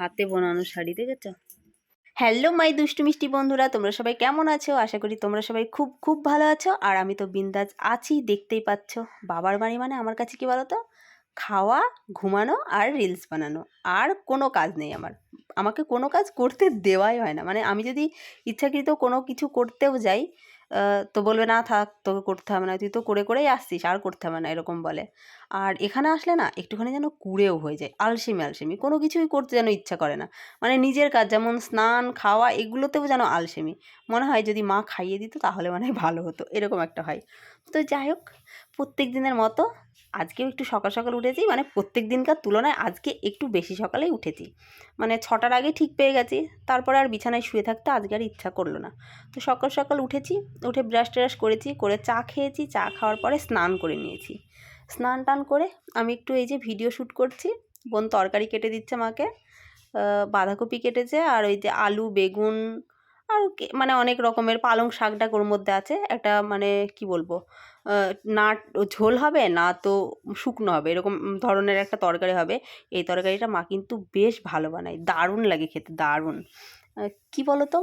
হাতে বোনানো শাড়ি, দেখেছ? Hello my দুষ্টু মিষ্টি বন্ধুরা, তোমরা সবাই কেমন আছো? আশা করি তোমরা সবাই খুব খুব ভালো আছো। আর আমি তো বিন্দাজ আছি, দেখতেই পাচ্ছ। বাবার বাড়ি মানে আমার কাছে কি বলো তো খাওয়া, ঘুমানো আর রিলস বানানো। আর কোনো কাজ নেই আমার। আমাকে কোনো কাজ করতে দেওয়াই হয় না। মানে আমি যদি ইচ্ছাকৃত কোনো কিছু করতেও যাই তো বলবে, না থাক, তোকে করতে হবে না। তুই তো করে করেই আসছিস, আর করতে হবে না, এরকম বলে। আর এখানে আসলে না, একটুখানি যেন কুড়েও হয়ে যায়, আলসেমি আলসেমি। কোনো কিছুই করতে যেন ইচ্ছা করে না। মানে নিজের কাজ, যেমন স্নান, খাওয়া, এগুলোতেও যেন আলসেমি। মনে হয় যদি মা খাইয়ে দিত, তাহলে মনে ভালো হতো, এরকম একটা হয়। তো যাই হোক, প্রত্যেক দিনের মতো আজকেও একটু সকাল সকাল উঠেছি মানে প্রত্যেক দিনকার তুলনায় আজকে একটু বেশি সকালেই উঠেছি। মানে ছটার আগে ঠিক পেয়ে গেছি, তারপরে আর বিছানায় শুয়ে থাকতে আজকে আর ইচ্ছা করল না। তো সকাল সকাল উঠেছি, উঠে ব্রাশ ট্রাশ করেছি, করে চা খেয়েছি, চা খাওয়ার পরে স্নান করে নিয়েছি। স্নান টান করে আমি একটু এই যে ভিডিও শ্যুট করছি, বোন তরকারি কেটে দিচ্ছে মাকে বাঁধাকপি কেটেছে আর ওই যে আলু, বেগুন আর মানে অনেক রকমের পালং শাকটা ওর মধ্যে আছে। একটা মানে কি বলব না ঝোল হবে না তো শুকনো হবে। এরকম ধরনের একটা তরকারি হবে। এই তরকারিটা মা কিন্তু বেশ ভালো বানায়। দারুণ লাগে খেতে, দারুণ। কি বলতো?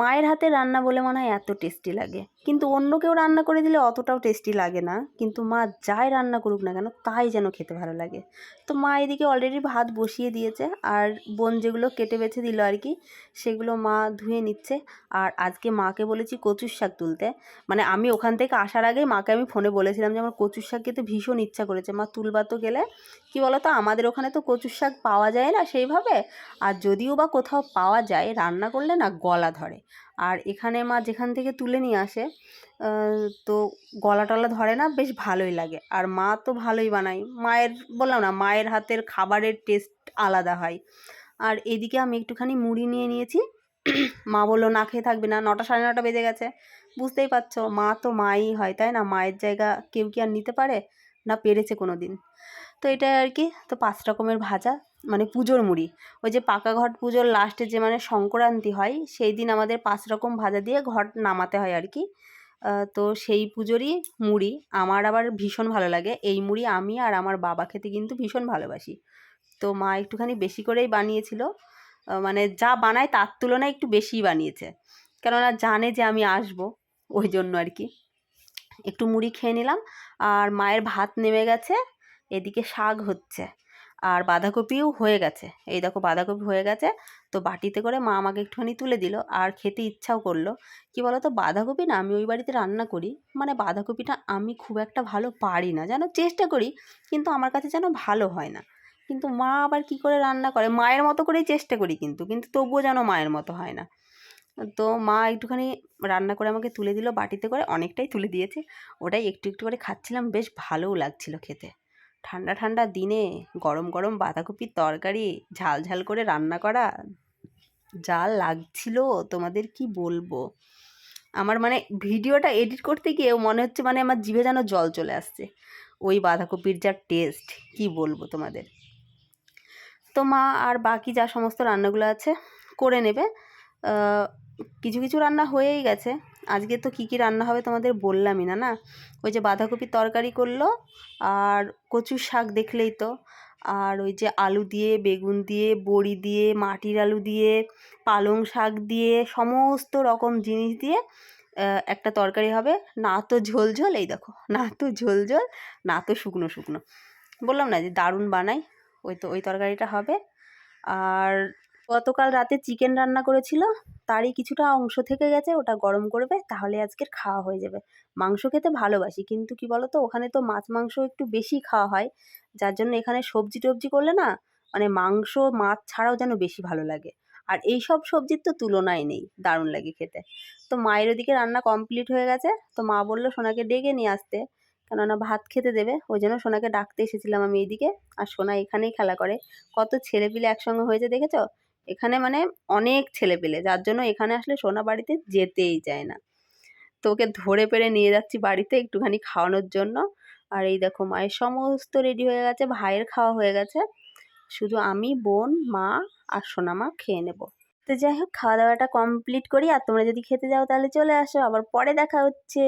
মায়ের হাতে রান্না বলে মনে হয় এত টেস্টি লাগে। কিন্তু অন্য কেউ রান্না করে দিলে অতটাও টেস্টি লাগে না। কিন্তু মা যাই রান্না করুক না কেন, তাই যেন খেতে ভালো লাগে। তো মা এদিকে অলরেডি ভাত বসিয়ে দিয়েছে আর বোন যেগুলো কেটে বেছে দিল আর কি, সেগুলো মা ধুয়ে নিচ্ছে। আর আজকে মাকে বলেছি কচুর শাক তুলতে। মানে আমি ওখান থেকে আসার আগে মাকে আমি ফোনে বলেছিলাম যে, আমার কচুর শাক খেতে ভীষণ ইচ্ছা করেছে। মা তুলবা তো গেলে, কি বলতো, আমাদের ওখানে তো কচুর শাক পাওয়া যায় না সেইভাবে। আর যদিও বা কোথাও পাওয়া যায়, রান্না করলে না গলা ধরে। আর এখানে মা যেখান থেকে তুলে নিয়ে আসে তো গলা টলা ধরে না, বেশ ভালোই লাগে। আর মা তো ভালোই বানায়। মায়ের, বললাম না, মায়ের হাতের খাবারের টেস্ট আলাদা হয়। আর এদিকে আমি একটুখানি মুড়ি নিয়ে নিয়েছি। মা বলল, না খেয়ে থাকবে না, নটা সাড়ে নটা বেজে গেছে। বুঝতেই পারছ, মা তো মাই হয়, তাই না? মায়ের জায়গা কেউ কি আর নিতে পারে? না পেরেছে কোনো দিন তো এটাই আর কি তো পাঁচ রকমের ভাজা মানে পুজোর মুড়ি। ওই যে পাকা ঘট পুজোর লাস্টে যে মানে সংক্রান্তি হয়, সেই দিন আমাদের পাঁচ রকম ভাজা দিয়ে ঘট নামাতে হয় আর কি তো সেই পুজোরই মুড়ি। আমার আবার ভীষণ ভালো লাগে। এই মুড়ি আমি আর আমার বাবা খেতে কিন্তু ভীষণ ভালোবাসি। তো মা একটুখানি বেশি করেই বানিয়েছিল। মানে যা বানায় তার তুলনায় একটু বেশিই বানিয়েছে। কেননা জানে যে আমি আসব, ওই জন্য আর কি একটু মুড়ি খেয়ে নিলাম। আর মায়ের ভাত নেমে গেছে। এদিকে শাক হচ্ছে। আর বাঁধাকপিও হয়ে গেছে। এই দেখো বাঁধাকপি হয়ে গেছে। তো বাটিতে করে মা আমাকে একটুখানি তুলে দিল আর খেতে ইচ্ছাও করল। কি বলো তো বাঁধাকপি না আমি ওই বাড়িতে রান্না করি। মানে বাঁধাকপিটা আমি খুব একটা ভালো পারি না। যেন চেষ্টা করি, কিন্তু আমার কাছে যেন ভালো হয় না। কিন্তু মা আবার কি করে রান্না করে? মায়ের মতো করেই চেষ্টা করি কিন্তু কিন্তু তবুও যেন মায়ের মতো হয় না। তো মা একটুখানি রান্না করে আমাকে তুলে দিল বাটিতে করে। অনেকটাই তুলে দিয়েছে। ওটাই একটু একটু করে খাচ্ছিলাম। বেশ ভালোও লাগছিল খেতে। ঠান্ডা ঠান্ডা দিনে গরম গরম বাঁধাকপির তরকারি, ঝাল ঝাল করে রান্না করা, যা লাগছিল তোমাদের কি বলব? আমার মানে ভিডিওটা এডিট করতে গিয়ে মনে হচ্ছে মানে আমার জিভে যেন জল চলে আসছে। ওই বাঁধাকপির যা টেস্ট কি বলব তোমাদের? তো মা আর বাকি যা সমস্ত রান্নাগুলো আছে, করে নেবে। কিছু কিছু রান্না হয়েই গেছে। আজকে তো কী কী রান্না হবে তোমাদের বললামই না না? ওই যে বাঁধাকপির তরকারি করল, আর কচুর শাক দেখলেই তো। আর ওই যে আলু দিয়ে, বেগুন দিয়ে, বড়ি দিয়ে, মাটির আলু দিয়ে, পালং শাক দিয়ে, সমস্ত রকম জিনিস দিয়ে একটা তরকারি হবে। না তো ঝোল ঝোল, এই দেখো, না তো ঝোল ঝোল, না তো শুকনো শুকনো। বললাম না যে দারুণ বানাই, ওই তো, ওই তরকারিটা হবে। আর গতকাল রাতে চিকেন রান্না করেছিল, তারই কিছুটা অংশ থেকে গেছে, ওটা গরম করবে, তাহলে আজকের খাওয়া হয়ে যাবে। মাংস খেতে ভালোবাসি, কিন্তু কি বলো তো ওখানে তো মাছ মাংস একটু বেশি খাওয়া হয়, যার জন্য এখানে সবজি টবজি করলে না মানে মাংস, মাছ ছাড়াও যেন বেশি ভালো লাগে। আর এই সব সবজির তো তুলনাই নেই, দারুণ লাগে খেতে। তো মায়ের ওদিকে রান্না কমপ্লিট হয়ে গেছে, তো মা বলল সোনাকে ডেকে নিয়ে আসতে, কেননা ভাত খেতে দেবে, ওই জন্য সোনাকে ডাকতে এসেছিলাম আমি এইদিকে। আর সোনা এখানেই খেলা করে। কত ছেলেপিলে একসঙ্গে হয়েছে দেখেছ? এখানে মানে অনেক ছেলেপিলে যার জন্য এখানে আসলে সোনা বাড়িতে যেতেই চায় না। তো ওকে ধরে পেরে নিয়ে যাচ্ছি বাড়িতে একটুখানি খাওয়ানোর জন্য। আর এই দেখো, মায়ের সমস্ত রেডি হয়ে গেছে, ভাইয়ের খাওয়া হয়ে গেছে। শুধু আমি, বোন, মা আর সোনা মা খেয়ে নেব। তো যাই হোক খাওয়া দাওয়াটা কমপ্লিট করি। আর তোমরা যদি খেতে যাও তাহলে চলে আসো। আবার পরে দেখা হচ্ছে।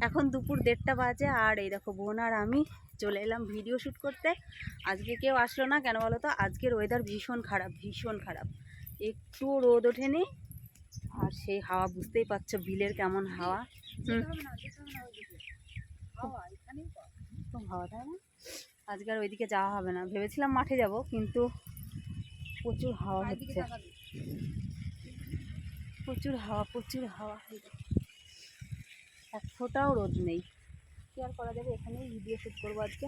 এখন দুপুর দেড়টা বাজে। আর এই দেখো, বোন আর আমি চলে এলাম ভিডিও শ্যুট করতে। আজকে কেউ আসলো না কেন বলো তো? আজকের ওয়েদার ভীষণ খারাপ ভীষণ খারাপ। একটুও রোদ ওঠেনি আর সেই হাওয়া বুঝতেই পারছ বিলের কেমন হাওয়া। হুম। খুব হাওয়া তাই না? আজকে আর ওইদিকে যাওয়া হবে না। ভেবেছিলাম মাঠে যাব কিন্তু প্রচুর হাওয়া হচ্ছে। প্রচুর হাওয়া প্রচুর হাওয়া এক ফোঁটাও রোদ নেই। কি আর করা যাবে? এখানেই ভিডিও শ্যুট করব আজকে।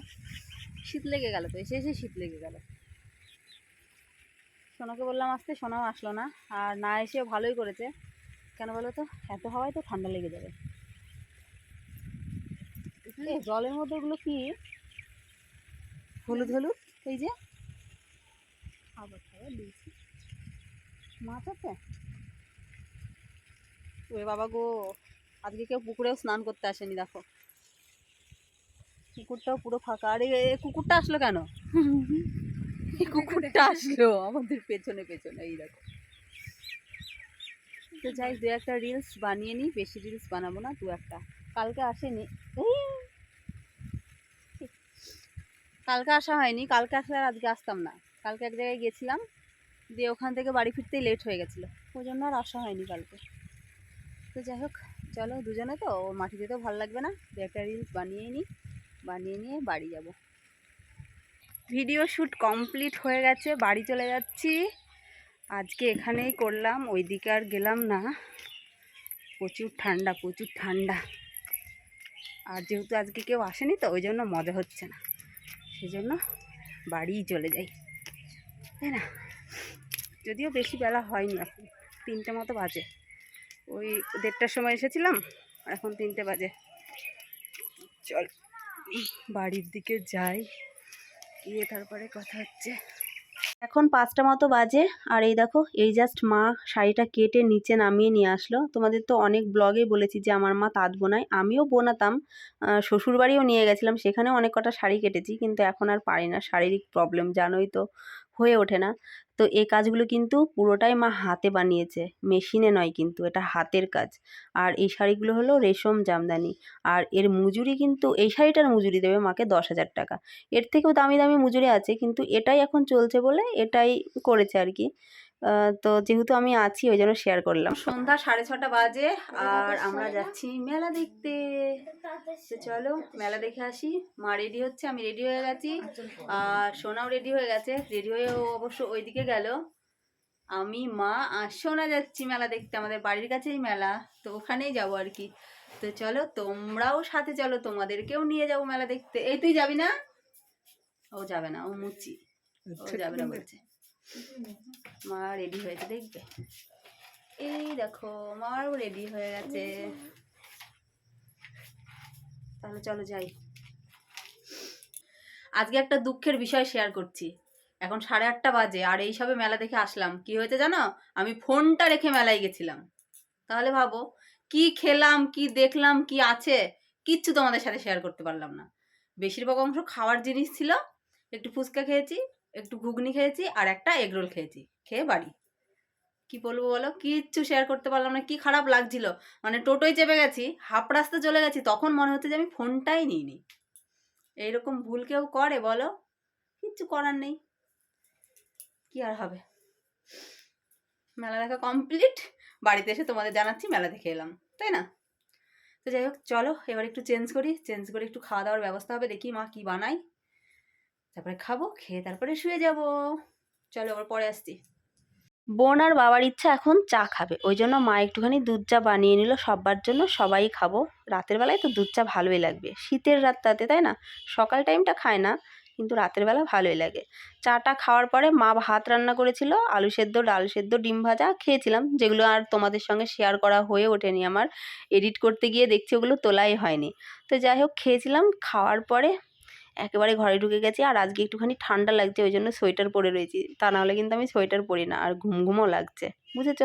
শীত লেগে গেল তো, এসে এসে শীত লেগে গেল। সোনাকে বললাম, আসতে সোনাও আসলো না। আর না এসেও ভালোই করেছে। কেন বলো তো? এত হাওয়ায় তো ঠান্ডা লেগে যাবে। জলের মধ্যে ওগুলো কি? হলুদ হলুদ, এই যে। আবার খাবার দিয়েছি। মাছ আছে ওরে বাবা গো, আজকে কেউ পুকুরেও স্নান করতে আসেনি, দেখো। পুকুরটাও পুরো ফাঁকা। আরে কুকুরটা আসলো কেন? এই কুকুরটা আসলো আমাদের পেছনে পেছনে এই দেখো। তো যাই দু একটা রিলস বানিয়ে নিই বেশি রিলস বানাবো না দু একটা। কালকে আসেনি। কালকে আসা হয়নি কালকে আসলে আর আজকে আসতাম না। কালকে এক জায়গায় গেছিলাম দিয়ে ওখান থেকে বাড়ি ফিরতেই লেট হয়ে গেছিল। ওই জন্য আর আসা হয়নি কালকে। তো যাই হোক চলো দুজনে তো ও মাটি যেতেও ভালো লাগবে না। দু একটা রিলস বানিয়ে নিই। বানিয়ে নিয়ে বাড়ি যাব। ভিডিও শ্যুট কমপ্লিট হয়ে গেছে, বাড়ি চলে যাচ্ছি। আজকে এখানেই করলাম, ওইদিকে আর গেলাম না। প্রচুর ঠান্ডা প্রচুর ঠান্ডা। আর যেহেতু আজকে কেউ আসেনি তো, ওই জন্য মজা হচ্ছে না। সেই জন্য বাড়িই চলে যাই। তাই না? যদিও বেশি বেলা হয়নি এখন, তিনটে মতো বাজে। ওই দেড়টার সময় এসেছিলাম এখন তিনটে বাজে। চল। বাড়ির দিকে যাই। গিয়ে তারপরে কথা হচ্ছে। এখন পাঁচটা মতো বাজে। আর এই দেখো, এই জাস্ট মা শাড়িটা কেটে নিচে নামিয়ে নিয়ে আসলো। তোমাদের তো অনেক ব্লগে বলেছি যে আমার মা তাঁত বোনায়। আমিও বোনাতাম। শ্বশুরবাড়িও নিয়ে গেছিলাম, সেখানেও অনেক কটা শাড়ি কেটেছি, কিন্তু এখন আর পারি না। শারীরিক প্রবলেম জানোই তো, হয়ে ওঠে না। তো এই কাজগুলো কিন্তু পুরোটাই মা হাতে বানিয়েছে। মেশিনে নয় কিন্তু, এটা হাতের কাজ। আর এই শাড়িগুলো হলো রেশম জামদানি। আর এর মজুরি কিন্তু, এই শাড়িটার মজুরি দেবে মাকে দশ হাজার টাকা। এর থেকেও দামি দামি মজুরি আছে, কিন্তু এটাই এখন চলছে এটাই করেছে আর কি। তো যেহেতু আমি আছি ওই জন্য শেয়ার করলাম। সন্ধ্যা সাড়ে ছটা বাজে আর আমরা যাচ্ছি মেলা দেখতে। তো চলো মেলা দেখে আসি। মা রেডি হচ্ছে আমি রেডি হয়ে গেছি। আর সোনাও রেডি হয়ে গেছে। রেডি হয়ে ও অবশ্য ওইদিকে গেল। আমি মা আর সোনা যাচ্ছি মেলা দেখতে। আমাদের বাড়ির কাছেই মেলা তো ওখানেই যাব আর কি। তো চলো তোমরাও সাথে চলো। তোমাদেরকেও নিয়ে যাব মেলা দেখতে। এই তুই যাবি না? ও যাবে না ও মুচি। মা রেডি হয়েছে, দেখবে? এই দেখো, মাও রেডি হয়ে গেছে। তাহলে চলো যাই। আজকে একটা দুঃখের বিষয় শেয়ার করছি। এখন সাড়ে আটটা বাজে, আর এই সবে মেলা দেখে আসলাম। কি হয়েছে জানো? আমি ফোনটা রেখে মেলায় গেছিলাম। তাহলে ভাবো, কি খেলাম, কি দেখলাম, কি আছে, কিচ্ছু তোমাদের সাথে শেয়ার করতে পারলাম না। বেশিরভাগ অংশ খাওয়ার জিনিস ছিল, একটু ফুচকা খেয়েছি একটু ঘুগনি খেয়েছি আর একটা এগরোল খেয়েছি। খেয়ে বাড়ি। কি বলব বলো? কিচ্ছু শেয়ার করতে পারলাম না। কি খারাপ লাগছিল? মানে টোটোয় চেপে গেছি হাফ রাস্তা চলে গেছি, তখন মনে হচ্ছে যে আমি ফোনটাই নিইনি। এইরকম ভুল কেউ করে বলো? কিচ্ছু করার নেই। কি আর হবে? মেলা দেখা কমপ্লিট বাড়িতে এসে তোমাদের জানাচ্ছি, মেলা দেখে এলাম। তাই না? তো যাই হোক, চলো, এবার একটু চেঞ্জ করি। চেঞ্জ করে একটু খাওয়া দাওয়ার ব্যবস্থা হবে। দেখি মা কি বানাই তারপরে খাব, খেয়ে তারপরে শুয়ে যাব। চলো আবার পরে আসছি। বোন আর বাবার ইচ্ছা এখন চা খাবে, ওই জন্য মা একটুখানি দুধ চা বানিয়ে নিল সবার জন্য সবাই খাব। রাতের বেলায় তো দুধ চা ভালোই লাগবে, শীতের রাতটাতে তাই না? সকাল টাইমটা খায় না, কিন্তু রাতের বেলা ভালোই লাগে। চাটা খাওয়ার পরে মা ভাত রান্না করেছিল, আলু সেদ্ধ, ডাল সেদ্ধ, ডিম ভাজা খেয়েছিলাম, যেগুলো আর তোমাদের সঙ্গে শেয়ার করা হয়ে ওঠেনি আমার। এডিট করতে গিয়ে দেখছি ওগুলো তোলাই হয়নি। তো যাই হোক, খেয়েছিলাম, খাওয়ার পরে একেবারে ঘরে ঢুকে গেছি আর আজকে একটুখানি ঠান্ডা লাগছে, ওই জন্য সোয়েটার পরে রয়েছি। তা নাহলে কিন্তু আমি সোয়েটার পরি না, আর ঘুম ঘুমও লাগছে। বুঝেছ?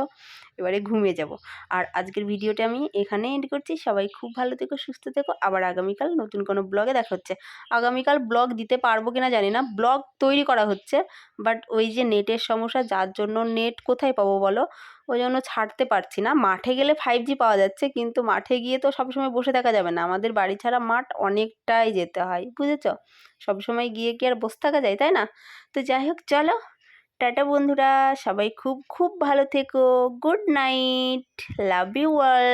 এবারে ঘুমিয়ে যাব। আর আজকের ভিডিওটা আমি এখানেই এন্ড করছি। সবাই খুব ভালো থেকো, সুস্থ থেকো। আবার আগামীকাল নতুন কোনো ব্লগে দেখা হচ্ছে। আগামীকাল ব্লগ দিতে পারব কিনা জানি না। ব্লগ তৈরি করা হচ্ছে। বাট ওই যে নেটের সমস্যা, যার জন্য নেট কোথায় পাবো বলো? ওই জন্য ছাড়তে পারছি না। মাঠে গেলে ফাইভ জি পাওয়া যাচ্ছে, কিন্তু মাঠে গিয়ে তো সবসময় বসে থাকা যাবে না। আমাদের বাড়ি ছাড়া মাঠ অনেকটাই যেতে হয়, বুঝেছ? সবসময় গিয়ে কি আর বসে থাকা যায়, তাই না? তো যাই হোক, চলো। টাটা বন্ধুরা সবাই খুব খুব ভালো থেকো। Good night love you all.